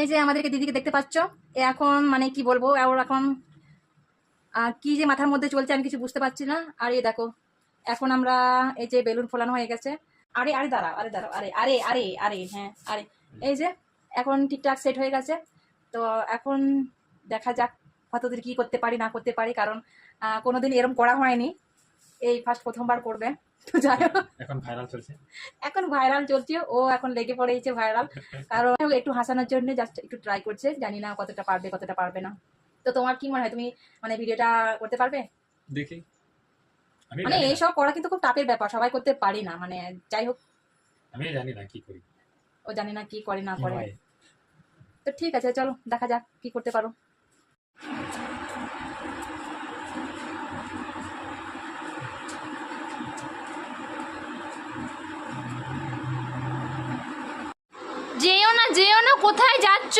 এই যে আমাদেরকে দিদিকে দেখতে পাচ্ছ এখন মানে কি বলব ওর এখন কি যে মাথার মধ্যে চলছে আমি কিছু বুঝতে পারছি না। আর এই দেখো, এখন আমরা এই যে বেলুন ফোলানো হয়ে গেছে। আরে আরে দাঁড়াও আরে দাঁড়াও, আরে আরে আরে আরে হ্যাঁ আরে। এই যে, এখন ঠিকঠাক সেট হয়ে গেছে। তো এখন দেখা যাক কতদূর কি করতে পারি, না করতে পারি, কারণ কোনোদিন এরম করা হয়নি। এই ফার্স্ট প্রথমবার করবে। তো যাই এখন ভাইরাল চলছে। এখন ভাইরাল চলছে। ও এখন লেগে পড়েছে ভাইরাল কারণ একটু হাসানোর জন্য জাস্ট একটু ট্রাই করছে। জানি না কতটা পারবে কতটা পারবে না। তো তোমার কি মনে হয় তুমি মানে ভিডিওটা করতে পারবে? দেখি। মানে। এইসব করা কিন্তু খুব টাপের ব্যাপার সবাই করতে পারি না। মানে যাই হোক। আমি জানি না কি করি। ও জানি না কি করে না করে। তো ঠিক আছে চলো দেখা যাক কি করতে পারো। না, যেও না, কোথায় যাচ্ছ?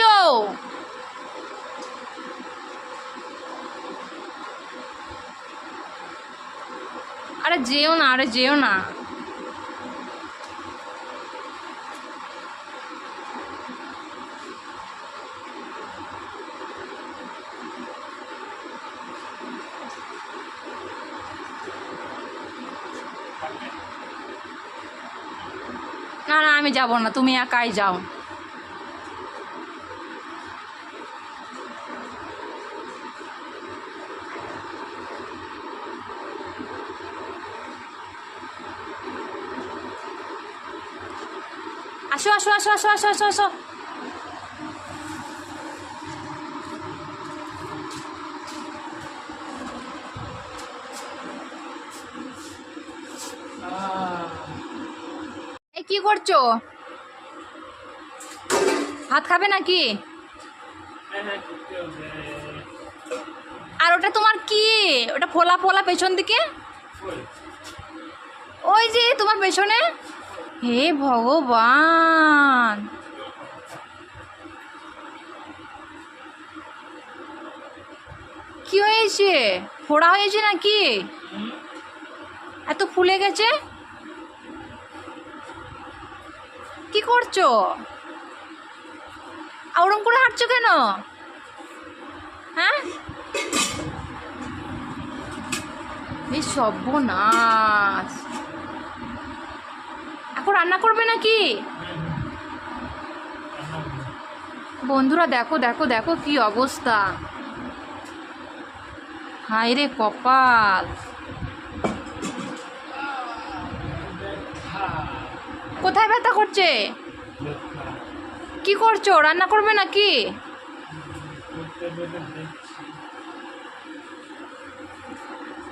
আরে যেও না, আরে যেও না। না না, আমি যাব না, তুমি একাই যাও। আসো আসো আসো আসো আসো আসো আসো। এই কি করছ? ভাত খাবে নাকি? আর ওটা তোমার কি? ওটা ফোলা ফোলা পেছন দিকে? ওই যে তোমার পেছনে? হে ভগবান। কি হয়েছে? ফোড়া হয়েছে নাকি? এত ফুলে গেছে? কি করছ? ওরম করে হাঁটছো কেন? হ্যাঁ? এই সর্বনাশ। রান্না করবে নাকি? বন্ধুরা, দেখো দেখো দেখো কি অবস্থা। হায় রে কপাল। কোথায় ব্যথা করছে? কি করছ? রান্না করবে নাকি?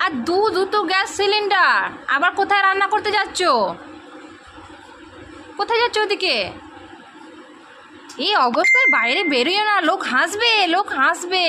আর দু, দুটো গ্যাস সিলিন্ডার, আবার কোথায় রান্না করতে যাচ্ছ? কোথায় যাচ্ছ ওদিকে? এই অবস্থায় বাইরে বেরোয় না লোক হাসবে লোক হাসবে।